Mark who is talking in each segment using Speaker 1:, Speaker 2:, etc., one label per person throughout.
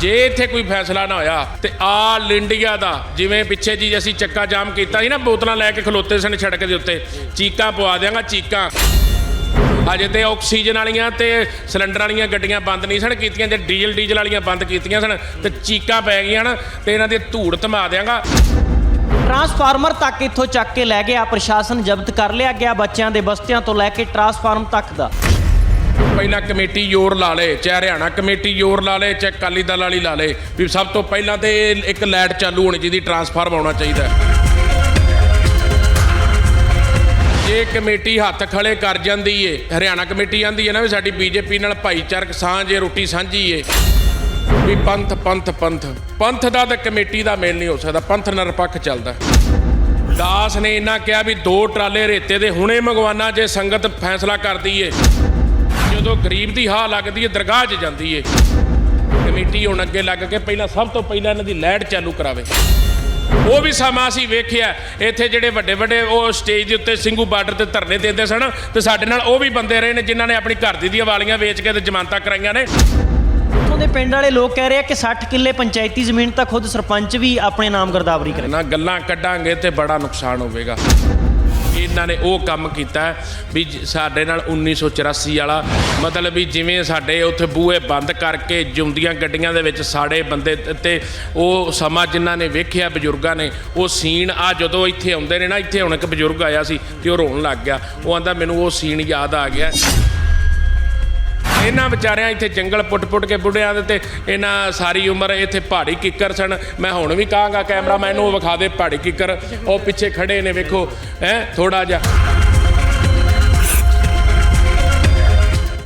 Speaker 1: ਜੇ ਇੱਥੇ ਕੋਈ ਫੈਸਲਾ ਨਾ ਹੋਇਆ ਤੇ ਆਲ ਇੰਡੀਆ ਦਾ, ਜਿਵੇਂ ਪਿੱਛੇ ਜੀ ਅਸੀਂ ਚੱਕਾ ਜਾਮ ਕੀਤਾ ਸੀ ਨਾ, ਬੋਤਲਾਂ ਲੈ ਕੇ ਖਲੋਤੇ ਸਨ ਸੜਕ ਦੇ ਉੱਤੇ। ਚੀਕਾਂ ਪਵਾ ਦਿਆਂਗਾ, ਚੀਕਾਂ। ਅਜੇ ਤੇ ਆਕਸੀਜਨ ਵਾਲੀਆਂ ਤੇ ਸਿਲੰਡਰ ਵਾਲੀਆਂ ਗੱਡੀਆਂ ਬੰਦ ਨਹੀਂ ਸਨ ਕੀਤੀਆਂ, ਜੇ ਡੀਜ਼ਲ ਡੀਜ਼ਲ ਵਾਲੀਆਂ ਬੰਦ ਕੀਤੀਆਂ ਸਨ, ਤੇ ਚੀਕਾਂ ਪੈ ਗਈਆਂ ਨਾ, ਤੇ ਇਹਨਾਂ ਦੀ ਧੂੜ ਧਮਾ ਦਿਆਂਗਾ।
Speaker 2: ਟਰਾਂਸਫਾਰਮਰ ਤੱਕ ਇੱਥੋਂ ਚੱਕ ਕੇ ਲੈ ਗਿਆ, ਪ੍ਰਸ਼ਾਸਨ ਜ਼ਬਤ ਕਰ ਲਿਆ ਗਿਆ ਬੱਚਿਆਂ ਦੇ ਬਸਤਿਆਂ ਤੋਂ ਲੈ ਕੇ ਟਰਾਂਸਫਾਰਮ ਤੱਕ ਦਾ।
Speaker 1: ਪਹਿਲਾਂ ਕਮੇਟੀ ਜ਼ੋਰ ਲਾ ਲੇ, ਚਾਹੇ ਹਰਿਆਣਾ ਕਮੇਟੀ ਜ਼ੋਰ ਲਾ ਲੇ, ਚਾਹੇ ਅਕਾਲੀ ਦਲ ਵਾਲੀ ਲਾ ਲੇ, ਵੀ ਸਭ ਤੋਂ ਪਹਿਲਾਂ ਤੇ ਇਹ ਇੱਕ ਲਾਈਟ ਚਾਲੂ ਹੋਣੀ ਚਾਹੀਦੀ ਟਰਾਂਸਫਾਰਮ ਆਉਣਾ ਚਾਹੀਦਾ ਜੇ ਕਮੇਟੀ ਹੱਥ ਖੜੇ ਕਰ ਜਾਂਦੀ ਏ, ਹਰਿਆਣਾ ਕਮੇਟੀ ਆਂਦੀ ਏ ਨਾ ਵੀ ਸਾਡੀ ਬੀਜੇਪੀ ਨਾਲ ਭਾਈਚਾਰਕ ਸਾਂਝ ਏ, ਰੋਟੀ ਸਾਂਝੀ ਏ, ਵੀ ਪੰਥ ਪੰਥ ਪੰਥ ਪੰਥ ਦਾ ਤੇ ਕਮੇਟੀ ਦਾ ਮੇਲ ਨਹੀਂ ਹੋ ਸਕਦਾ, ਪੰਥ ਨਿਰਪੱਖ ਚੱਲਦਾ ਦਾਸ ਨੇ ਇਹਨਾਂ ਕਿਹਾ ਵੀ ਦੋ ਟਰਾਲੇ ਰੇਤੇ ਦੇ ਹੁਣੇ ਮੰਗਵਾਨਾ ਜੇ ਸੰਗਤ ਫੈਸਲਾ ਕਰਦੀ ਏ। ਜਦੋਂ ਗਰੀਬ ਦੀ ਹਾਲ ਲੱਗਦੀ ਏ ਦਰਗਾਹ 'ਚ ਜਾਂਦੀ ਏ। ਕਮੇਟੀ ਹੁਣ ਅੱਗੇ ਲੱਗ ਕੇ ਪਹਿਲਾਂ ਸਭ ਤੋਂ ਪਹਿਲਾਂ ਇਹਨਾਂ ਦੀ ਲਾਈਟ ਚਾਲੂ ਕਰਾਵੇ। ਉਹ ਵੀ ਸਮਾਂ ਅਸੀਂ ਵੇਖਿਆ ਇੱਥੇ ਜਿਹੜੇ ਵੱਡੇ ਵੱਡੇ ਉਹ ਸਟੇਜ ਦੇ ਉੱਤੇ ਸਿੰਘੂ ਬਾਰਡਰ ਤੇ ਧਰਨੇ ਦਿੰਦੇ ਸਨ ਤੇ ਸਾਡੇ ਨਾਲ ਉਹ ਵੀ ਬੰਦੇ ਰਹੇ ਨੇ ਜਿਨ੍ਹਾਂ ਨੇ ਆਪਣੀ ਘਰ ਦੀ ਦੀਆਂ ਵਾਲੀਆਂ ਵੇਚ ਕੇ ਤੇ ਜ਼ਮਾਨਤਾਂ ਕਰਾਈਆਂ ਨੇ।
Speaker 2: ਉੱਥੋਂ ਦੇ ਪਿੰਡ ਵਾਲੇ ਲੋਕ ਕਹਿ ਰਹੇ ਆ ਕਿ 60 ਕਿੱਲੇ ਪੰਚਾਇਤੀ ਜ਼ਮੀਨ ਤਾਂ ਖੁਦ ਸਰਪੰਚ ਵੀ ਆਪਣੇ ਨਾਮ ਗਰਦਾਵਰੀ ਕਰੇ।
Speaker 1: ਨਾ ਗੱਲਾਂ ਕੱਢਾਂਗੇ ਤੇ ਬੜਾ ਨੁਕਸਾਨ ਹੋਵੇਗਾ। ਇਹਨਾਂ ਨੇ ਉਹ ਕੰਮ ਕੀਤਾ ਵੀ ਜ- ਸਾਡੇ ਨਾਲ 1984 ਵਾਲਾ ਮਤਲਬ ਵੀ ਜਿਵੇਂ ਸਾਡੇ ਉੱਥੇ ਬੂਹੇ ਬੰਦ ਕਰਕੇ ਜਿਉਂਦੀਆਂ ਗੱਡੀਆਂ ਦੇ ਵਿੱਚ ਸਾੜੇ ਬੰਦੇ ਤੇ- ਤੇ ਉਹ ਸਮਾਂ ਜਿਨ੍ਹਾਂ ਨੇ ਵੇਖਿਆ ਬਜ਼ੁਰਗਾਂ ਨੇ, ਉਹ ਸੀਨ ਆ ਜਦੋਂ ਇੱਥੇ ਆਉਂਦੇ ਨੇ ਨਾ, ਇੱਥੇ ਹੁਣ ਇੱਕ ਬਜ਼ੁਰਗ ਆਇਆ ਸੀ ਤੇ ਉਹ ਰੋਣ ਲੱਗ ਗਿਆ। ਉਹ ਆਂਦਾ, ਮੈਨੂੰ ਉਹ ਸੀਨ ਯਾਦ ਆ ਗਿਆ। ਇਹਨਾਂ ਵਿਚਾਰਿਆਂ ਇੱਥੇ ਜੰਗਲ ਪੁੱਟ-ਪੁੱਟ ਕੇ ਬੁੱਢਿਆਂ ਦੇ ਤੇ ਇਹਨਾਂ ਸਾਰੀ ਉਮਰ ਇੱਥੇ ਪਹਾੜੀ ਕਿੱਕਰ ਸਨ। ਮੈਂ ਹੁਣ ਵੀ ਕਹਾਂਗਾ ਕੈਮਰਾਮੈਨ ਨੂੰ ਵਿਖਾ ਦੇ ਪਹਾੜੀ ਕਿੱਕਰ। ਉਹ ਪਿੱਛੇ ਖੜੇ ਨੇ, ਵੇਖੋ, ਹੈ ਥੋੜਾ ਜਿਹਾ।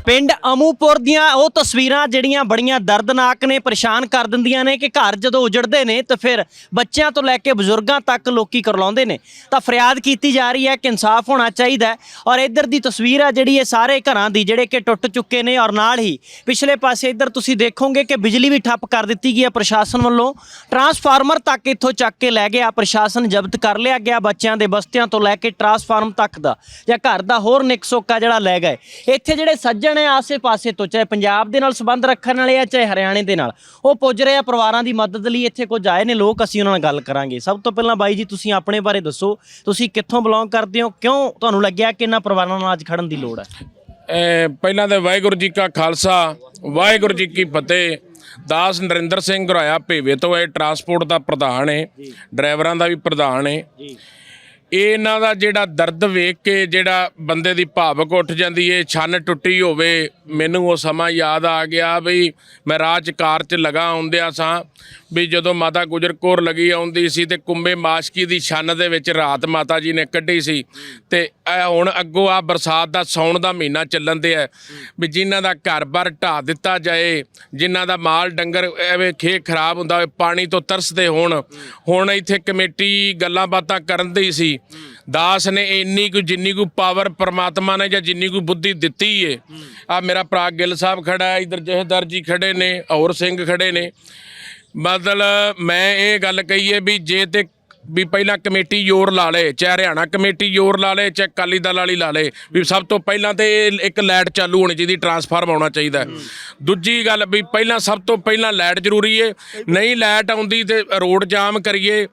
Speaker 2: ਪਿੰਡ ਅਮੂਪੁਰ ਦੀਆਂ ਉਹ ਤਸਵੀਰਾਂ ਜਿਹੜੀਆਂ ਬੜੀਆਂ ਦਰਦਨਾਕ ਨੇ, ਪਰੇਸ਼ਾਨ ਕਰ ਦਿੰਦੀਆਂ ਨੇ ਕਿ ਘਰ ਜਦੋਂ ਉਜੜਦੇ ਨੇ ਤਾਂ ਫਿਰ ਬੱਚਿਆਂ ਤੋਂ ਲੈ ਕੇ ਬਜ਼ੁਰਗਾਂ ਤੱਕ ਲੋਕੀ ਕਰਲਾਉਂਦੇ ਨੇ। ਤਾਂ ਫਰਿਆਦ ਕੀਤੀ ਜਾ ਰਹੀ ਹੈ ਕਿ ਇਨਸਾਫ ਹੋਣਾ ਚਾਹੀਦਾ ਔਰ ਇੱਧਰ ਦੀ ਤਸਵੀਰ ਆ ਜਿਹੜੀ ਇਹ ਸਾਰੇ ਘਰਾਂ ਦੀ ਜਿਹੜੇ ਕਿ ਟੁੱਟ ਚੁੱਕੇ ਨੇ ਔਰ ਨਾਲ ਹੀ ਪਿਛਲੇ ਪਾਸੇ ਇੱਧਰ ਤੁਸੀਂ ਦੇਖੋਗੇ ਕਿ ਬਿਜਲੀ ਵੀ ਠੱਪ ਕਰ ਦਿੱਤੀ ਗਈ ਹੈ ਪ੍ਰਸ਼ਾਸਨ ਵੱਲੋਂ। ਟਰਾਂਸਫਾਰਮਰ ਤੱਕ ਇੱਥੋਂ ਚੱਕ ਕੇ ਲੈ ਗਿਆ, ਪ੍ਰਸ਼ਾਸਨ ਜ਼ਬਤ ਕਰ ਲਿਆ ਗਿਆ, ਬੱਚਿਆਂ ਦੇ ਬਸਤਿਆਂ ਤੋਂ ਲੈ ਕੇ ਟਰਾਂਸਫਾਰਮ ਤੱਕ ਦਾ ਜਾਂ ਘਰ ਦਾ ਹੋਰ ਨਿਕ ਸੋਕਾ ਜਿਹੜਾ ਲੈ ਗਏ। ਇੱਥੇ ਜਿਹੜੇ ਸੱਜਣ ਹੈ ਆਸੇ-ਪਾਸੇ ਤੋਂ ਚਾਹੇ ਪੰਜਾਬ ਦੇ ਨਾਲ ਸੰਬੰਧ ਰੱਖਣ ਵਾਲੇ ਆ ਚਾਹੇ ਹਰਿਆਣੇ ਦੇ ਨਾਲ ਉਹ ਪੁੱਜ ਰਹੇ ਆ ਪਰਿਵਾਰਾਂ ਦੀ ਮਦਦ ਲਈ ਇੱਥੇ ਕੁਝ ਆਏ ਨੇ ਲੋਕ ਅਸੀਂ ਉਹਨਾਂ ਨਾਲ ਗੱਲ ਕਰਾਂਗੇ। ਸਭ ਤੋਂ ਪਹਿਲਾਂ ਬਾਈ ਜੀ ਤੁਸੀਂ ਆਪਣੇ ਬਾਰੇ ਦੱਸੋ ਤੁਸੀਂ ਕਿੱਥੋਂ ਬਿਲੋਂਗ ਕਰਦੇ ਹੋ ਕਿਉਂ ਤੁਹਾਨੂੰ ਲੱਗਿਆ ਕਿ ਇਹਨਾਂ ਪਰਿਵਾਰਾਂ ਨਾਲ ਅੱਜ ਖੜਨ ਦੀ ਲੋੜ ਹੈ?
Speaker 1: ਪਹਿਲਾਂ ਤਾਂ ਵਾਹਿਗੁਰੂ ਜੀ ਕਾ ਖਾਲਸਾ ਵਾਹਿਗੁਰੂ ਜੀ ਕੀ ਫਤਿਹ। ਦਾਸ ਨਰਿੰਦਰ ਸਿੰਘ ਗੁਰਾਇਆ ਭੇਵੇ ਤੋਂ ਇਹ ਟਰਾਂਸਪੋਰਟ ਦਾ ਪ੍ਰਧਾਨ ਹੈ ਡਰਾਈਵਰਾਂ ਦਾ ਵੀ ਪ੍ਰਧਾਨ ਹੈ ਇਹਨਾਂ ਦਾ ਜਿਹੜਾ ਦਰਦ ਵੇਖ ਕੇ ਜਿਹੜਾ ਬੰਦੇ ਦੀ ਭਾਵਕ ਉੱਠ ਜਾਂਦੀ ਏ, ਛੰਨ ਟੁੱਟੀ ਹੋਵੇ, ਮੈਨੂੰ ਉਹ ਸਮਾਂ ਯਾਦ ਆ ਗਿਆ ਵੀ ਮੈਂ ਰਾਜ ਕਾਰ 'ਚ ਲਗਾ ਆਉਂਦਿਆ ਸਾਂ ਵੀ ਜਦੋਂ ਮਾਤਾ ਗੁਜਰ ਕੌਰ ਲਗੀ ਆਉਂਦੀ ਸੀ ਤੇ ਕੁੰਬੇ ਮਾਸ਼ਕੀ ਦੀ ਛੰਨ ਦੇ ਵਿੱਚ ਰਾਤ ਮਾਤਾ ਜੀ ਨੇ ਕੱਢੀ ਸੀ ਤੇ ਹੁਣ ਅੱਗੋਂ ਆ ਬਰਸਾਤ ਦਾ ਸੌਣ ਦਾ ਮਹੀਨਾ ਚੱਲਣ ਦੇ ਹੈ ਵੀ ਜਿਨ੍ਹਾਂ ਦਾ ਘਰ-ਬਾਰ ਢਾ ਦਿੱਤਾ ਜਾਏ, ਜਿਨ੍ਹਾਂ ਦਾ ਮਾਲ ਡੰਗਰ ਐਵੇਂ ਖੇ ਖਰਾਬ ਹੁੰਦਾ ਹੋਵੇ, ਪਾਣੀ ਤੋਂ ਤਰਸਦੇ ਹੋਣ, ਹੁਣ ਇੱਥੇ ਕਮੇਟੀ ਗੱਲਾਂ ਬਾਤਾਂ ਕਰਨ ਦੀ ਸੀ ਦਾਸ ਨੇ ਇੰਨੀ ਕੁ ਜਿੰਨੀ ਕੁ ਪਾਵਰ ਪ੍ਰਮਾਤਮਾ ਨੇ ਜਾਂ ਜਿੰਨੀ ਕੁ ਬੁੱਧੀ ਦਿੱਤੀ ਏ। ਆ ਮੇਰਾ ਭਰਾ ਗਿੱਲ ਸਾਹਿਬ ਖੜਾ ਹੈ, ਇਧਰ ਜਹੇਦਾਰ ਜੀ ਖੜੇ ਨੇ, ਹੋਰ ਸਿੰਘ ਖੜੇ ਨੇ। ਮਤਲਬ ਮੈਂ ਇਹ ਗੱਲ ਕਹੀਏ ਵੀ ਜੇ ਤੇ ਵੀ ਪਹਿਲਾਂ ਕਮੇਟੀ ਜ਼ੋਰ ਲਾ ਲੇ ਚਾਹੇ ਹਰਿਆਣਾ ਕਮੇਟੀ ਜ਼ੋਰ ਲਾ ਲੇ ਚਾਹੇ ਅਕਾਲੀ ਦਲ ਵਾਲੀ ਲਾ ਲੇ ਵੀ ਸਭ ਤੋਂ ਪਹਿਲਾਂ ਤੇ ਇੱਕ ਲਾਈਟ ਚਾਲੂ ਹੋਣੀ ਚਾਹੀਦੀ ਟਰਾਂਸਫਾਰਮ ਆਉਣਾ ਚਾਹੀਦਾ। ਦੂਜੀ ਗੱਲ ਵੀ ਪਹਿਲਾਂ ਸਭ ਤੋਂ ਪਹਿਲਾਂ ਲਾਈਟ ਜ਼ਰੂਰੀ ਏ ਨਹੀਂ ਲਾਈਟ ਆਉਂਦੀ ਤੇ ਰੋਡ ਜਾਮ ਕਰੀਏ।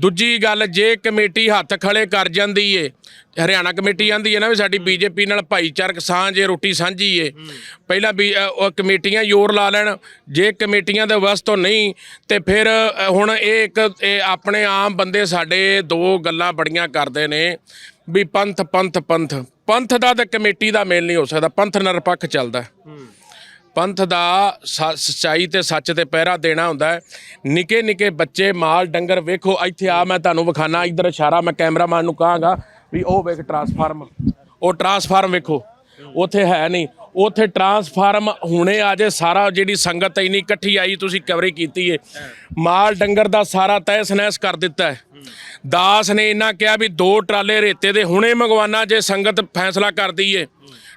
Speaker 1: ਦੂਜੀ ਗੱਲ ਜੇ ਕਮੇਟੀ ਹੱਥ ਖੜੇ ਕਰ ਜਾਂਦੀ ਏ ਹਰਿਆਣਾ ਕਮੇਟੀ ਆਂਦੀ ਹੈ ਨਾ ਵੀ ਸਾਡੀ ਬੀਜੇਪੀ ਨਾਲ ਭਾਈਚਾਰਕ ਸਾਂਝ ਏ ਰੋਟੀ ਸਾਂਝੀ ਏ ਪਹਿਲਾਂ ਵੀ ਉਹ ਕਮੇਟੀਆਂ ਜ਼ੋਰ ਲਾ ਲੈਣ ਜੇ ਕਮੇਟੀਆਂ ਦੇ ਵਸ ਤੋਂ ਨਹੀਂ ਤੇ ਫਿਰ ਹੁਣ ਇਹ ਇੱਕ ਆਪਣੇ ਆਮ ਬੰਦੇ ਸਾਡੇ ਦੋ ਗੱਲਾਂ ਬੜੀਆਂ ਕਰਦੇ ਨੇ ਵੀ ਪੰਥ ਪੰਥ ਪੰਥ। ਪੰਥ ਦਾ ਤੇ ਕਮੇਟੀ ਦਾ ਮੇਲ ਨਹੀਂ ਹੋ ਸਕਦਾ ਪੰਥ ਨਿਰਪੱਖ ਚੱਲਦਾ। ਪੰਥ ਦਾ ਸੱਚਾਈ ਤੇ ਸੱਚ ਤੇ ਪਹਿਰਾ ਦੇਣਾ ਹੁੰਦਾ ਹੈ। ਨਿੱਕੇ ਨਿੱਕੇ ਬੱਚੇ ਮਾਲ ਡੰਗਰ ਵੇਖੋ ਇੱਥੇ ਆ ਮੈਂ ਤੁਹਾਨੂੰ ਵਿਖਾਣਾ ਇਧਰ ਇਸ਼ਾਰਾ ਮੈਂ ਕੈਮਰਾਮੈਨ ਨੂੰ ਕਹਾਂਗਾ। ਵੀ ਉਹ ਵੇਖ ਟਰਾਂਸਫਾਰਮ ਉਹ ਟਰਾਂਸਫਾਰਮ ਵੇਖੋ। ਉੱਥੇ ਹੈ ਨਹੀਂ। ਉੱਥੇ ਟਰਾਂਸਫਾਰਮ ਹੁਣੇ ਆ ਜੇ ਸਾਰਾ ਜਿਹੜੀ ਸੰਗਤ ਇੰਨੀ ਇਕੱਠੀ ਆਈ, ਤੁਸੀਂ ਕਵਰੀ ਕੀਤੀ ਏ। ਮਾਲ ਡੰਗਰ ਦਾ ਸਾਰਾ ਤਹਿਸ ਨਹਿਸ ਕਰ ਦਿੱਤਾ ਹੈ। ਦਾਸ ਨੇ ਇੰਨਾ ਕਿਹਾ ਵੀ ਦੋ ਟਰਾਲੇ ਰੇਤੇ ਦੇ ਹੁਣੇ ਮੰਗਵਾਨਾ ਜੇ ਸੰਗਤ ਫੈਸਲਾ ਕਰਦੀ ਏ।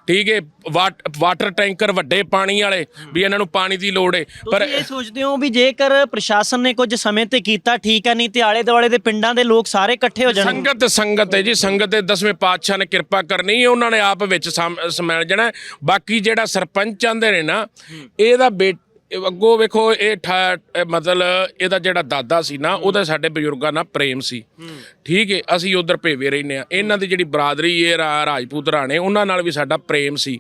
Speaker 1: ਠੀਕ ਹੈ ਵਾਟ- ਵਾਟਰ ਟੈਂਕਰ ਵੱਡੇ ਪਾਣੀ ਵਾਲੇ ਵੀ ਇਹਨਾਂ ਨੂੰ ਪਾਣੀ ਦੀ ਲੋੜ ਏ। ਪਰ
Speaker 2: ਤੁਸੀਂ ਇਹ ਸੋਚਦੇ ਹੋ ਵੀ ਜੇਕਰ ਪ੍ਰਸ਼ਾਸਨ ਨੇ ਕੁਝ ਸਮੇਂ ਤੇ ਕੀਤਾ ਠੀਕ ਹੈ ਨਹੀਂ ਤੇ ਆਲੇ ਦੁਆਲੇ ਦੇ ਪਿੰਡਾਂ ਦੇ ਲੋਕ ਸਾਰੇ ਇਕੱਠੇ ਹੋ ਜਾਣਗੇ?
Speaker 1: ਸੰਗਤ ਸੰਗਤ ਹੈ ਜੀ ਸੰਗਤ ਦੇ ਦਸਵੇਂ ਪਾਤਸ਼ਾਹ ਨੇ ਕਿਰਪਾ ਕਰਨੀ ਹੈ ਉਹਨਾਂ ਨੇ ਆਪ ਵਿੱਚ ਸਮ- ਸਮੈਲ ਜਾਣਾ ਹੈ। ਬਾਕੀ ਜਿਹੜਾ ਸਰਪੰਚ ਆਂਦੇ ਨੇ ਨਾ ਇਹਦਾ ਬੇ ਇਹ ਅੱਗੋਂ ਵੇਖੋ ਇਹ ਠਾ- ਇਹ ਮਤਲਬ ਇਹਦਾ ਜਿਹੜਾ ਦਾਦਾ ਸੀ ਨਾ ਉਹਦਾ ਸਾਡੇ ਬਜ਼ੁਰਗਾਂ ਨਾਲ ਪ੍ਰੇਮ ਸੀ। ਠੀਕ ਹੈ ਅਸੀਂ ਉਧਰ ਭੇਵੇ ਰਹਿੰਦੇ ਆ ਇਹਨਾਂ ਦੀ ਜਿਹੜੀ ਬਰਾਦਰੀ ਹੈ ਰਾ- ਰਾਜਪੂਤ ਰਾਣੇ ਉਹਨਾਂ ਨਾਲ ਵੀ ਸਾਡਾ ਪ੍ਰੇਮ ਸੀ।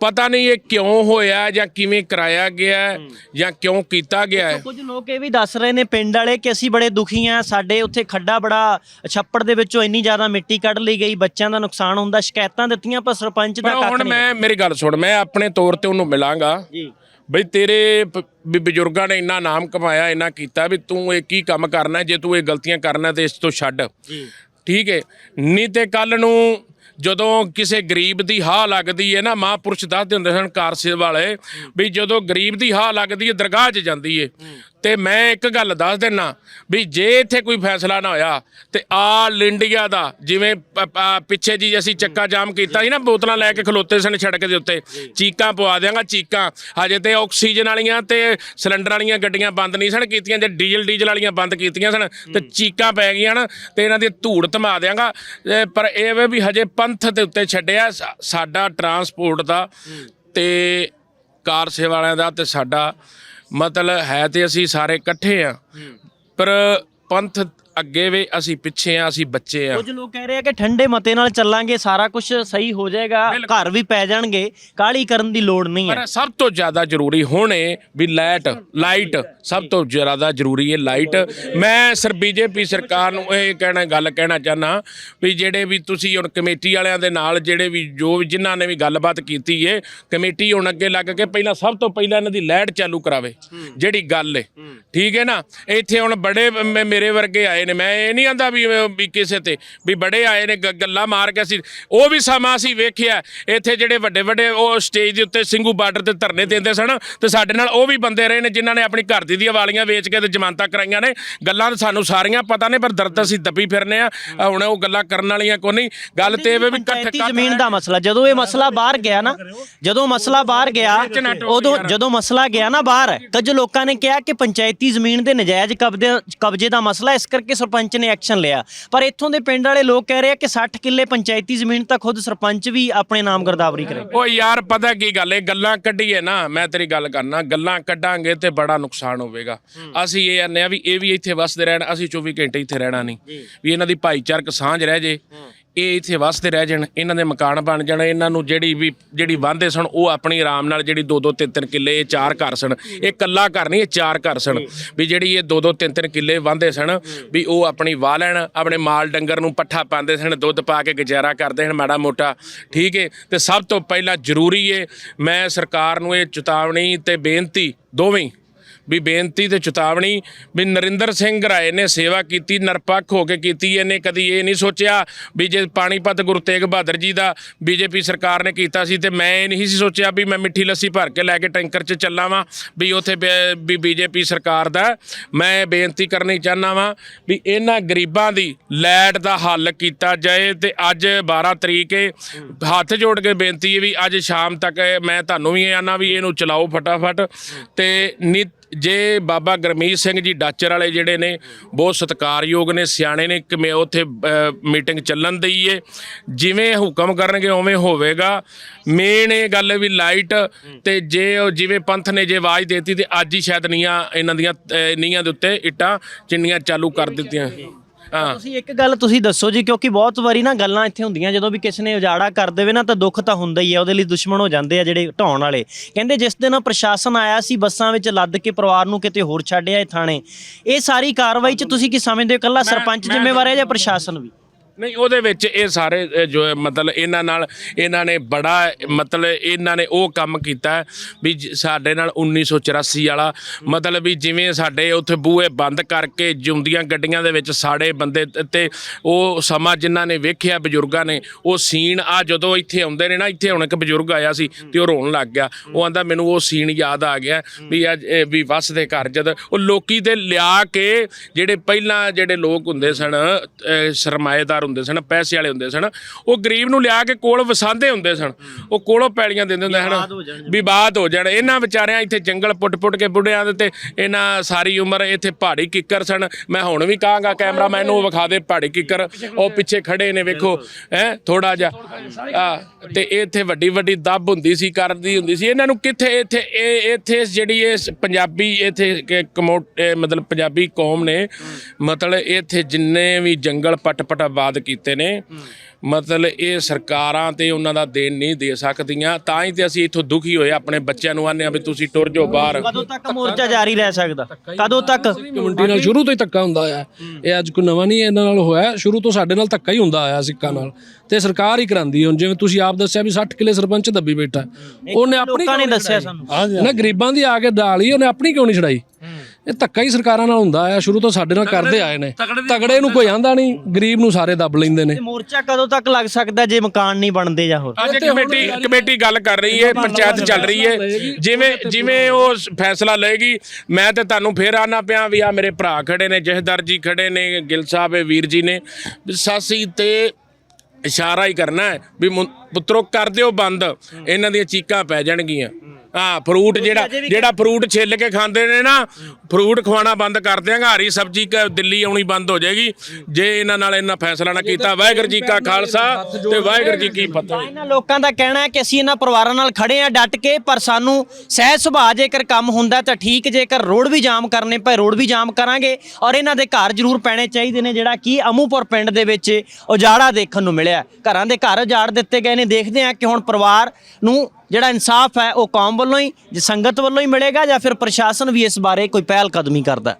Speaker 1: ਪਤਾ ਨਹੀਂ ਇਹ ਕਿਉਂ ਹੋਇਆ ਜਾਂ ਕਿਵੇਂ ਕਰਾਇਆ ਗਿਆ ਹੈ, ਜਾਂ ਕਿਉਂ ਕੀਤਾ ਗਿਆ। ਹੈ
Speaker 2: ਕੁਝ ਲੋਕ ਇਹ ਵੀ ਦੱਸ ਰਹੇ ਨੇ ਪਿੰਡ ਵਾਲੇ ਕਿ ਅਸੀਂ ਬੜੇ ਦੁਖੀ ਆ ਸਾਡੇ ਉੱਥੇ ਖੱਡਾ ਬੜਾ ਛੱਪੜ ਦੇ ਵਿੱਚੋਂ ਇੰਨੀ ਜ਼ਿਆਦਾ ਮਿੱਟੀ ਕੱਢ ਲਈ ਗਈ ਬੱਚਿਆਂ ਦਾ ਨੁਕਸਾਨ ਹੁੰਦਾ ਸ਼ਿਕਾਇਤਾਂ ਦਿੱਤੀਆਂ ਪਰ ਸਰਪੰਚ ਦਾ
Speaker 1: ਪਰ
Speaker 2: ਕੱਖ
Speaker 1: ਹੁਣ
Speaker 2: ਨਹੀਂ
Speaker 1: ਮੈਂ ਮੇਰੀ ਗੱਲ ਸੁਣ ਮੈਂ ਆਪਣੇ ਤੌਰ ਤੇ ਉਹਨੂੰ ਮਿਲਾਂਗਾ।
Speaker 2: ਜੀ।
Speaker 1: ਬਈ ਤੇਰੇ ਵੀ ਬਜ਼ੁਰਗਾਂ ਨੇ ਇੰਨਾ ਨਾਮ ਕਮਾਇਆ ਇੰਨਾ ਕੀਤਾ ਵੀ ਤੂੰ ਇਹ ਕੀ ਕੰਮ ਕਰਨਾ? ਜੇ ਤੂੰ ਇਹ ਗਲਤੀਆਂ ਕਰਨਾ ਤੇ ਇਸ ਤੋਂ ਛੱਡ। ਠੀਕ ਹੈ ਨਹੀਂ ਤੇ ਕੱਲ ਨੂੰ ਜਦੋਂ ਕਿਸੇ ਗਰੀਬ ਦੀ ਹਾਹ ਲੱਗਦੀ ਹੈ ਨਾ ਮਹਾਂਪੁਰਸ਼ ਦੱਸਦੇ ਹੁੰਦੇ ਸਨ ਕਾਰਸੇ ਵਾਲੇ ਵੀ ਜਦੋਂ ਗਰੀਬ ਦੀ ਹਾਹ ਲੱਗਦੀ ਹੈ ਦਰਗਾਹ 'ਚ ਜਾਂਦੀ ਹੈ। ਤੇ ਮੈਂ ਇੱਕ ਗੱਲ ਦੱਸ ਦਿੰਨਾ ਵੀ ਜੇ ਇੱਥੇ ਕੋਈ ਫੈਸਲਾ ਨਾ ਹੋਇਆ ਤੇ ਆਲ ਇੰਡੀਆ ਦਾ ਜਿਵੇਂ ਪਿੱਛੇ ਜੀ ਅਸੀਂ ਚੱਕਾ ਜਾਮ ਕੀਤਾ ਸੀ ਨਾ ਬੋਤਲਾਂ ਲੈ ਕੇ ਖਲੋਤੇ ਸਨ ਸੜਕ ਦੇ ਉੱਤੇ। ਚੀਕਾਂ ਪਵਾ ਦਿਆਂਗਾ ਚੀਕਾਂ। ਹਜੇ ਤੇ ਆਕਸੀਜਨ ਵਾਲੀਆਂ ਤੇ ਸਿਲੰਡਰ ਵਾਲੀਆਂ ਗੱਡੀਆਂ ਬੰਦ ਨਹੀਂ ਸਨ ਕੀਤੀਆਂ ਜੇ ਡੀਜ਼ਲ ਡੀਜ਼ਲ ਵਾਲੀਆਂ ਬੰਦ ਕੀਤੀਆਂ ਸਨ ਤੇ ਚੀਕਾਂ ਪੈ ਗਈਆਂ ਨਾ ਤੇ ਇਹਨਾਂ ਦੀ ਧੂੜ ਧਮਾ ਦਿਆਂਗਾ। ਇਹ ਪਰ ਇਹ ਵੇ ਵੀ ਹਜੇ ਪੰਥ ਦੇ ਉੱਤੇ ਛੱਡਿਆ ਸਾਡਾ ਟਰਾਂਸਪੋਰਟ ਦਾ ਤੇ ਕਾਰ ਸੇਵਾ ਵਾਲਿਆਂ ਦਾ ਤੇ ਸਾਡਾ ਮਤਲਬ ਹੈ ਤੇ ਅਸੀਂ ਸਾਰੇ ਇਕੱਠੇ ਆ। ਪਰ ਪੰਥ ਅੱਗੇ ਵੇ ਅਸੀਂ ਪਿੱਛੇ ਆ ਅਸੀਂ ਬੱਚੇ ਆ।
Speaker 2: ਕੁਝ ਲੋਕ ਕਹਿ ਰਹੇ ਆ ਕਿ ਠੰਡੇ ਮਤੇ ਨਾਲ ਚੱਲਾਂਗੇ ਸਾਰਾ ਕੁਝ ਸਹੀ ਹੋ ਜਾਏਗਾ ਘਰ ਵੀ ਪੈ ਜਾਣਗੇ ਕਾਲੀ ਕਰਨ ਦੀ ਲੋੜ ਨਹੀਂ ਹੈ।
Speaker 1: ਪਰ ਸਭ ਤੋਂ ਜ਼ਿਆਦਾ ਜ਼ਰੂਰੀ ਹੁਣੇ ਵੀ ਲਾਈਟ ਲਾਈਟ ਸਭ ਤੋਂ ਜ਼ਿਆਦਾ ਜ਼ਰੂਰੀ ਹੈ ਲਾਈਟ। ਮੈਂ ਸਰ ਬੀਜੇਪੀ ਸਰਕਾਰ ਨੂੰ ਇਹ ਕਹਿਣਾ ਗੱਲ ਕਹਿਣਾ ਚਾਹਨਾ ਵੀ ਜਿਹੜੇ ਵੀ ਤੁਸੀਂ ਹੁਣ ਕਮੇਟੀ ਵਾਲਿਆਂ ਦੇ ਨਾਲ ਜਿਹੜੇ ਵੀ ਜੋ ਜਿਨ੍ਹਾਂ ਨੇ ਵੀ ਗੱਲਬਾਤ ਕੀਤੀ ਏ ਕਮੇਟੀ ਹੁਣ ਅੱਗੇ ਲੱਗ ਕੇ ਪਹਿਲਾਂ ਸਭ ਤੋਂ ਪਹਿਲਾਂ ਇਹਨਾਂ ਦੀ ਲਾਈਟ ਚਾਲੂ ਕਰਾਵੇ ਜਿਹੜੀ ਗੱਲ ਏ। ਠੀਕ ਹੈ ਨਾ? ਇੱਥੇ ਹੁਣ ਬੜੇ ਮੇਰੇ ਵਰਗੇ ਆਏ ਨੇ। ਮੈਂ ਇਹ ਨਹੀਂ ਆਂਦਾ ਵੀ ਵੀ ਕਿਸੇ ਤੇ ਵੀ ਬੜੇ ਆਏ ਨੇ ਗੱਲਾਂ ਮਾਰ ਕੇ ਅਸੀਂ ਉਹ ਵੀ ਸਮਾਂ ਅਸੀਂ ਵੇਖਿਆ। ਇੱਥੇ ਜਿਹੜੇ ਵੱਡੇ ਵੱਡੇ ਉਹ ਸਟੇਜ ਦੇ ਉੱਤੇ ਸਿੰਘੂ ਬਾਰਡਰ ਤੇ ਧਰਨੇ ਦਿੰਦੇ ਸਨ ਤੇ ਸਾਡੇ ਨਾਲ ਉਹ ਵੀ ਬੰਦੇ ਰਹੇ ਨੇ ਜਿਨ੍ਹਾਂ ਨੇ ਆਪਣੀ ਘਰ ਦੀ ਦੀਆਂ ਵਾਲੀਆਂ ਵੇਚ ਕੇ ਤੇ ਜ਼ਮਾਨਤਾਂ ਕਰਾਈਆਂ ਨੇ। ਗੱਲਾਂ ਤਾਂ ਸਾਨੂੰ ਸਾਰੀਆਂ ਪਤਾ ਨੇ ਪਰ ਦਰਦ ਅਸੀਂ ਦੱਬੀ ਫਿਰਨੇ ਆ। ਹੁਣ ਉਹ ਗੱਲਾਂ ਕਰਨ ਵਾਲੀਆਂ ਕੋਈ ਨਹੀਂ। ਗੱਲ ਤੇ ਇਹ ਵੇ ਇਕੱਠ
Speaker 2: ਜ਼ਮੀਨ ਦਾ ਮਸਲਾ ਜਦੋਂ ਇਹ ਮਸਲਾ ਬਾਹਰ ਗਿਆ ਨਾ ਜਦੋਂ ਮਸਲਾ ਬਾਹਰ ਗਿਆ ਉਦੋਂ ਜਦੋਂ ਮਸਲਾ ਗਿਆ ਨਾ ਬਾਹਰ ਕੁਝ ਲੋਕਾਂ ਨੇ ਕਿਹਾ ਕਿ ਪੰਚਾਇਤੀ ਜ਼ਮੀਨ ਦੇ ਨਜਾਇਜ਼ ਕਬਜ਼ੇ ਦਾ ਮਸਲਾ ਇਸ ਕਰਕੇ ਸਰਪੰਚ ਨੇ ਐਕਸ਼ਨ ਲਿਆ। ਪਰ ਇੱਥੋਂ ਦੇ ਪਿੰਡ ਵਾਲੇ ਲੋਕ ਕਹਿ ਰਹੇ ਆ ਕਿ 60 ਕਿੱਲੇ ਪੰਚਾਇਤੀ ਜ਼ਮੀਨ ਤਾਂ ਖੁਦ ਸਰਪੰਚ ਵੀ ਆਪਣੇ ਨਾਮ ਗਰਦਾਵਰੀ ਕਰੇ।
Speaker 1: ਉਹ ਯਾਰ ਪਤਾ ਕੀ ਗੱਲ ਏ? ਗੱਲਾਂ ਕੱਢੀਏ ਨਾ ਮੈਂ ਤੇਰੀ ਗੱਲ ਕਰਨਾ। ਗੱਲਾਂ ਕੱਢਾਂਗੇ ਤੇ ਬੜਾ ਨੁਕਸਾਨ ਹੋਵੇਗਾ। ਅਸੀਂ ਇਹ ਆਨੇ ਆ ਵੀ ਇਹ ਵੀ ਇੱਥੇ ਵਸਦੇ ਰਹਿਣ ਅਸੀਂ 24 ਘੰਟੇ ਇੱਥੇ ਰਹਿਣਾ ਨਹੀਂ। ਵੀ ਇਹਨਾਂ ਦੀ ਭਾਈਚਾਰਕ ਸਾਂਝ ਰਹਿ ਜੇ। ਇਹ ਇੱਥੇ ਵਸਦੇ ਰਹਿ ਜਾਣ ਇਹਨਾਂ ਦੇ ਮਕਾਨ ਬਣ ਜਾਣ ਇਹਨਾਂ ਨੂੰ ਜਿਹੜੀ ਵੀ ਜਿਹੜੀ ਵਾਂਦੇ ਸਨ ਉਹ ਆਪਣੀ ਆਰਾਮ ਨਾਲ ਜਿਹੜੀ ਦੋ ਦੋ ਤਿੰਨ ਤਿੰਨ ਕਿੱਲੇ ਇਹ ਚਾਰ ਘਰ ਸਨ। ਇਹ ਕੱਲਾ ਘਰ ਨਹੀਂ ਇਹ ਚਾਰ ਘਰ ਸਨ। ਵੀ ਜਿਹੜੀ ਇਹ ਦੋ ਦੋ ਤਿੰਨ ਤਿੰਨ ਕਿੱਲੇ ਵਾਂਦੇ ਸਨ ਵੀ ਉਹ ਆਪਣੀ ਵਾਹ ਲੈਣ ਆਪਣੇ ਮਾਲ ਡੰਗਰ ਨੂੰ ਪੱਠਾ ਪਾਉਂਦੇ ਸਨ ਦੁੱਧ ਪਾ ਕੇ ਗੁਜ਼ਾਰਾ ਕਰਦੇ ਸਨ ਮਾੜਾ ਮੋਟਾ ਠੀਕ ਹੈ ਤੇ ਸਭ ਤੋਂ ਪਹਿਲਾਂ ਜ਼ਰੂਰੀ ਹੈ ਮੈਂ ਸਰਕਾਰ ਨੂੰ ਇਹ ਚੇਤਾਵਨੀ ਤੇ ਬੇਨਤੀ ਦੋਵੇਂ ਵੀ ਬੇਨਤੀ ਤੇ ਚੇਤਾਵਨੀ ਵੀ ਨਰਿੰਦਰ ਸਿੰਘ ਰਾਏ ਨੇ ਸੇਵਾ ਕੀਤੀ, ਨਿਰਪੱਖ ਹੋ ਕੇ ਕੀਤੀ, ਇਹਨੇ ਕਦੀ ਇਹ ਨਹੀਂ ਸੋਚਿਆ ਵੀ ਜੇ ਪਾਣੀਪਤ ਗੁਰੂ ਤੇਗ ਬਹਾਦਰ ਜੀ ਦਾ ਬੀਜੇਪੀ ਸਰਕਾਰ ਨੇ ਕੀਤਾ ਸੀ ਤੇ ਮੈਂ ਇਹ ਨਹੀਂ ਸੀ ਸੋਚਿਆ ਵੀ ਮੈਂ ਮਿੱਠੀ ਲੱਸੀ ਭਰ ਕੇ ਲੈ ਕੇ ਟੈਂਕਰ 'ਚ ਚੱਲਾਂ ਵਾਂ, ਵੀ ਉੱਥੇ ਬੇ- ਵੀ ਬੀਜੇਪੀ ਸਰਕਾਰ ਦਾ। ਮੈਂ ਬੇਨਤੀ ਕਰਨੀ ਚਾਹਨਾ ਵਾਂ ਵੀ ਇਹਨਾਂ ਗਰੀਬਾਂ ਦੀ ਲੈਟ ਦਾ ਹੱਲ ਕੀਤਾ ਜਾਏ ਤੇ ਅੱਜ 12 ਤਰੀਕ ਏ, ਹੱਥ ਜੋੜ ਕੇ ਬੇਨਤੀ ਹੈ ਵੀ ਅੱਜ ਸ਼ਾਮ ਤੱਕ ਮੈਂ ਤੁਹਾਨੂੰ ਵੀ ਇਹ ਆਨਾ ਵੀ ਇਹਨੂੰ ਚਲਾਓ ਫਟਾਫਟ ਤੇ ਨਿਤ ਜੇ ਬਾਬਾ ਗਰਮੀਤ ਸਿੰਘ ਜੀ ਡਾਚਰ ਵਾਲੇ ਜਿਹੜੇ ਨੇ ਬਹੁਤ ਸਤਿਕਾਰਯੋਗ ਨੇ ਸਿਆਣੇ ਨੇ ਕਿ ਮੈਂ ਉੱਥੇ ਮੀਟਿੰਗ ਚੱਲਣ ਦਈ ਏ ਜਿਵੇਂ ਹੁਕਮ ਕਰਨਗੇ ਉਵੇਂ ਹੋਵੇਗਾ। ਮੇਨ ਇਹ ਗੱਲ ਵੀ ਲਾਈਟ ਤੇ ਜੇ ਉਹ ਜਿਵੇਂ ਪੰਥ ਨੇ ਜੇ ਆਵਾਜ਼ ਦੇਤੀ ਤੇ ਅੱਜ ਹੀ ਸ਼ਾਇਦ ਨੀਆਂ ਇਹਨਾਂ ਦੀਆਂ ਨੀਹਾਂ ਦੇ ਉੱਤੇ ਇੱਟਾਂ ਚਿੰਨੀਆਂ ਚਾਲੂ ਕਰ ਦਿੱਤੀਆਂ। ਹਾਂ।
Speaker 2: ਤੁਸੀਂ ਇੱਕ ਗੱਲ ਤੁਸੀਂ ਦੱਸੋ ਜੀ ਕਿਉਂਕਿ ਬਹੁਤ ਵਾਰੀ ਨਾ ਗੱਲਾਂ ਇੱਥੇ ਹੁੰਦੀਆਂ ਜਦੋਂ ਵੀ ਕਿਸੇ ਨੇ ਉਜਾੜਾ ਕਰ ਦੇਵੇ ਨਾ ਤਾਂ ਦੁੱਖ ਤਾਂ ਹੁੰਦਾ ਹੀ ਹੈ ਉਹਦੇ ਲਈ ਦੁਸ਼ਮਣ ਹੋ ਜਾਂਦੇ ਆ ਜਿਹੜੇ ਢਾਉਣ ਵਾਲੇ। ਕਹਿੰਦੇ ਜਿਸ ਦਿਨ ਪ੍ਰਸ਼ਾਸਨ ਆਇਆ ਸੀ ਬੱਸਾਂ ਵਿੱਚ ਲੱਦ ਕੇ ਪਰਿਵਾਰ ਨੂੰ ਕਿਤੇ ਹੋਰ ਛੱਡਿਆ ਇਹ ਥਾਣੇ। ਇਹ ਸਾਰੀ ਕਾਰਵਾਈ 'ਚ ਤੁਸੀਂ ਕੀ ਸਮਝਦੇ ਹੋ? ਇਕੱਲਾ ਸਰਪੰਚ ਜ਼ਿੰਮੇਵਾਰ ਹੈ ਜਾਂ ਪ੍ਰਸ਼ਾਸਨ ਵੀ?
Speaker 1: ਨਹੀਂ ਉਹਦੇ ਵਿੱਚ ਇਹ ਸਾਰੇ ਅਹ, ਜੋ ਹੈ ਮਤਲਬ ਇਹਨਾਂ ਨਾਲ ਇਹਨਾਂ ਨੇ ਬੜਾ ਮਤਲਬ ਇਹਨਾਂ ਨੇ ਉਹ ਕੰਮ ਕੀਤਾ ਹੈ ਵੀ ਜ- ਸਾਡੇ ਨਾਲ 1984 ਵਾਲਾ ਮਤਲਬ ਵੀ ਜਿਵੇਂ ਸਾਡੇ ਉੱਥੇ ਬੂਹੇ ਬੰਦ ਕਰਕੇ ਜਿਉਂਦੀਆਂ ਗੱਡੀਆਂ ਦੇ ਵਿੱਚ ਸਾੜੇ ਬੰਦੇ ਤੇ- ਤੇ ਉਹ ਸਮਾਂ ਜਿਨ੍ਹਾਂ ਨੇ ਵੇਖਿਆ ਬਜ਼ੁਰਗਾਂ ਨੇ ਉਹ ਸੀਨ ਆ ਜਦੋਂ ਇੱਥੇ ਆਉਂਦੇ ਨੇ ਨਾ ਇੱਥੇ ਹੁਣ ਇੱਕ ਬਜ਼ੁਰਗ ਆਇਆ ਸੀ ਤੇ ਉਹ ਰੋਣ ਲੱਗ ਗਿਆ। ਉਹ ਆਂਦਾ ਮੈਨੂੰ ਉਹ ਸੀਨ ਯਾਦ ਆ ਗਿਆ ਵੀ ਅੱਜ ਇਹ ਵੀ ਵਸ ਦੇ ਘਰ ਜਦ ਉਹ ਲੋਕੀ ਤੇ ਲਿਆ ਕੇ ਜਿਹੜੇ ਪਹਿਲਾਂ ਜਿਹੜੇ ਲੋਕ ਹੁੰਦੇ ਸਨ ਅਹ, ਸਰਮਾਏਦਾਰ ਹੁੰਦੇ ਸਨ ਪੈਸੇ ਵਾਲੇ ਹੁੰਦੇ ਸਨ। ਉਹ ਗਰੀਬ ਨੂੰ ਲਿਆ ਕੇ ਕੋਲ ਵਸਾਉਂਦੇ ਹੁੰਦੇ ਸਨ। ਉਹ ਕੋਲੋਂ ਪੈਲੀਆਂ ਦਿੰਦੇ ਹੁੰਦੇ ਹਨ ਵਿਵਾਦ ਹੋ ਜਾਣ ਇਹਨਾਂ ਵਿਚਾਰਿਆਂ ਇੱਥੇ ਜੰਗਲ ਪੁੱਟ-ਪੁੱਟ ਕੇ ਬੁੱਢਿਆਂ ਦੇ ਤੇ ਇਹਨਾਂ ਸਾਰੀ ਉਮਰ ਇੱਥੇ ਪਹਾੜੀ ਕਿੱਕਰ ਸਨ। ਮੈਂ ਹੁਣ ਵੀ ਕਹਾਂਗਾ ਕੈਮਰਾਮੈਨ ਨੂੰ ਵਿਖਾ ਦੇ ਪਹਾੜੀ ਕਿੱਕਰ। ਉਹ ਪਿੱਛੇ ਖੜੇ ਨੇ ਵੇਖੋ ਹੈ ਥੋੜਾ ਜਿਹਾ। ਤੇ ਇੱਥੇ ਵੱਡੀ ਵੱਡੀ ਦੱਬ ਹੁੰਦੀ ਸੀ ਕਰਦੀ ਹੁੰਦੀ ਸੀ। ਇਹਨਾਂ ਨੂੰ ਕਿੱਥੇ ਇੱਥੇ ਇਹ ਇੱਥੇ ਜਿਹੜੀ ਇਹ ਪੰਜਾਬੀ ਇੱਥੇ ਕਿ ਕਮੋ ਇਹ ਮਤਲਬ ਪੰਜਾਬੀ ਕੌਮ ਨੇ ਮਤਲਬ ਇੱਥੇ ਜਿੰਨੇ ਵੀ ਜੰਗਲ ਪਟ-ਪਟ ਆਬਾਦ ਕੀਤੇ ਨੇ। ਮਤਲਬ ਇਹ ਸਰਕਾਰਾਂ ਤੇ ਉਹਨਾਂ ਦਾ ਦੇਣ ਨਹੀਂ ਦੇ ਸਕਦੀਆਂ। ਤਾਂ ਹੀ ਤੇ ਅਸੀਂ ਇੱਥੋਂ ਦੁਖੀ ਹੋਏ ਆਪਣੇ ਬੱਚਿਆਂ ਨੂੰ ਆਨੇ ਆ ਵੀ ਤੁਸੀਂ ਟੁਰ ਜਾਓ ਬਾਹਰ।
Speaker 2: ਕਦੋਂ ਤੱਕ ਮੋਰਚਾ ਜਾਰੀ ਰਹਿ ਸਕਦਾ? ਕਦੋਂ ਤੱਕ?
Speaker 3: ਕਮਿਊਨਿਟੀ ਨਾਲ ਸ਼ੁਰੂ ਤੋਂ ਹੀ ਧੱਕਾ ਹੁੰਦਾ ਆਇਆ ਇਹ ਅੱਜ ਕੋਈ ਨਵਾਂ ਨਹੀਂ ਇਹਨਾਂ ਨਾਲ ਹੋਇਆ। ਸ਼ੁਰੂ ਤੋਂ ਸਾਡੇ ਨਾਲ ਧੱਕਾ ਹੀ ਹੁੰਦਾ ਆਇਆ ਸਿੱਕਾਂ ਨਾਲ। ਤੇ ਸਰਕਾਰ ਹੀ ਕਰਾਂਦੀ ਹੁਣ। ਜਿਵੇਂ ਤੁਸੀਂ ਆਪ ਦੱਸਿਆ ਵੀ 60 ਕਿੱਲੇ ਸਰਪੰਚ ਦੱਬੀ ਬੈਠਾ। ਉਹਨੇ ਆਪਣੀ
Speaker 2: ਲੋਕਾਂ ਨੇ ਦੱਸਿਆ ਸਾਨੂੰ।
Speaker 3: ਨਾ ਗਰੀਬਾਂ ਦੀ ਆ ਕੇ ਡਾਲੀ ਉਹਨੇ ਆਪਣੀ ਕਿਉਂ ਨਹੀਂ ਛੜਾਈ ਇਹ ਧੱਕਾ ਹੀ ਸਰਕਾਰਾਂ ਨਾਲ ਹੁੰਦਾ ਆਇਆ ਸ਼ੁਰੂ ਤੋਂ ਸਾਡੇ ਨਾਲ ਕਰਦੇ ਆਏ ਨੇ। ਤਗੜੇ ਨੂੰ ਕੋਈ ਆਂਦਾ ਨਹੀਂ ਗਰੀਬ ਨੂੰ ਸਾਰੇ ਦੱਬ ਲੈਂਦੇ ਨੇ।
Speaker 2: ਮੋਰਚਾ ਕਦੋਂ ਤੱਕ ਲੱਗ ਸਕਦਾ ਜੇ ਮਕਾਨ ਨਹੀਂ ਬਣਦੇ ਜਾਂ ਹੋਰ?
Speaker 1: ਅੱਜ ਕਮੇਟੀ ਕਮੇਟੀ ਗੱਲ ਕਰ ਰਹੀ ਹੈ ਪੰਚਾਇਤ ਚੱਲ ਰਹੀ ਹੈ। ਜਿਵੇਂ ਜਿਵੇਂ ਉਹ ਫੈਸਲਾ ਲਏਗੀ ਮੈਂ ਤੇ ਤੁਹਾਨੂੰ ਫੇਰ ਆਨਾ ਪਿਆ ਵੀ ਆ ਮੇਰੇ ਭਰਾ ਖੜੇ ਨੇ ਜਹਦਰ ਜੀ ਖੜੇ ਨੇ ਗਿਲ ਸਾਹਿਬ ਇਹ ਵੀਰ ਜੀ ਨੇ। ਸਾਸੀ ਤੇ ਇਸ਼ਾਰਾ ਹੀ ਕਰਨਾ ਹੈ ਵੀ ਪੁੱਤਰੋ ਕਰ ਦਿਓ ਬੰਦ। ਇਹਨਾਂ ਦੀਆਂ ਚੀਕਾਂ ਪੈ ਜਾਣਗੀਆਂ। ਹਾਂ ਫਰੂਟ ਜਿਹੜਾ ਜਿਹੜਾ ਫਰੂਟ ਛਿੱਲ ਕੇ ਖਾਂਦੇ ਨੇ ਨਾ ਫਰੂਟ ਖਵਾਣਾ ਬੰਦ ਕਰ ਦਿਆਂਗਾ ਹਰੀ ਸਬਜ਼ੀ ਕ- ਦਿੱਲੀ ਆਉਣੀ ਬੰਦ ਹੋ ਜਾਏਗੀ। ਜੇ ਇਹਨਾਂ ਨਾਲ ਇਹਨਾਂ ਫੈਸਲਾ ਨਾ ਕੀਤਾ ਵਾਹਿਗੁਰੂ ਜੀ ਕਾ ਖਾਲਸਾ ਤੇ ਵਾਹਿਗੁਰੂ ਜੀ ਕੀ ਫਤਿਹ।
Speaker 2: ਇਹਨਾਂ ਲੋਕਾਂ ਦਾ ਕਹਿਣਾ ਹੈ ਕਿ ਅਸੀਂ ਇਹਨਾਂ ਪਰਿਵਾਰਾਂ ਨਾਲ ਖੜੇ ਆ ਡਟ ਕੇ ਪਰ ਸਾਨੂੰ ਸਹਿਜ ਸੁਭਾਅ ਜੇਕਰ ਕੰਮ ਹੁੰਦਾ ਤਾਂ ਠੀਕ ਜੇਕਰ ਰੋਡ ਵੀ ਜਾਮ ਕਰਨੇ ਪਏ ਰੋਡ ਵੀ ਜਾਮ ਕਰਾਂਗੇ। ਔਰ ਇਹਨਾਂ ਦੇ ਘਰ ਜ਼ਰੂਰ ਪੈਣੇ ਚਾਹੀਦੇ ਨੇ ਜਿਹੜਾ ਕਿ ਅਮੂਪੁਰ ਪਿੰਡ ਦੇ ਵਿੱਚ ਉਜਾੜਾ ਦੇਖਣ ਨੂੰ ਮਿਲਿਆ ਘਰਾਂ ਦੇ ਘਰ ਉਜਾੜ ਦਿੱਤੇ ਗਏ ਨੇ ਦੇਖਦੇ ਆ ਕਿ ਹੁਣ ਪਰਿਵਾਰ ਨੂੰ ਜਿਹੜਾ ਇਨਸਾਫ ਹੈ ਉਹ ਕੌਮ ਵੱਲੋਂ ਹੀ, ਜੇ ਸੰਗਤ ਵੱਲੋਂ ਹੀ ਮਿਲੇਗਾ ਜਾਂ ਫਿਰ ਪ੍ਰਸ਼ਾਸਨ ਵੀ ਇਸ ਬਾਰੇ ਕੋਈ ਪਹਿਲ ਕਦਮੀ ਕਰਦਾ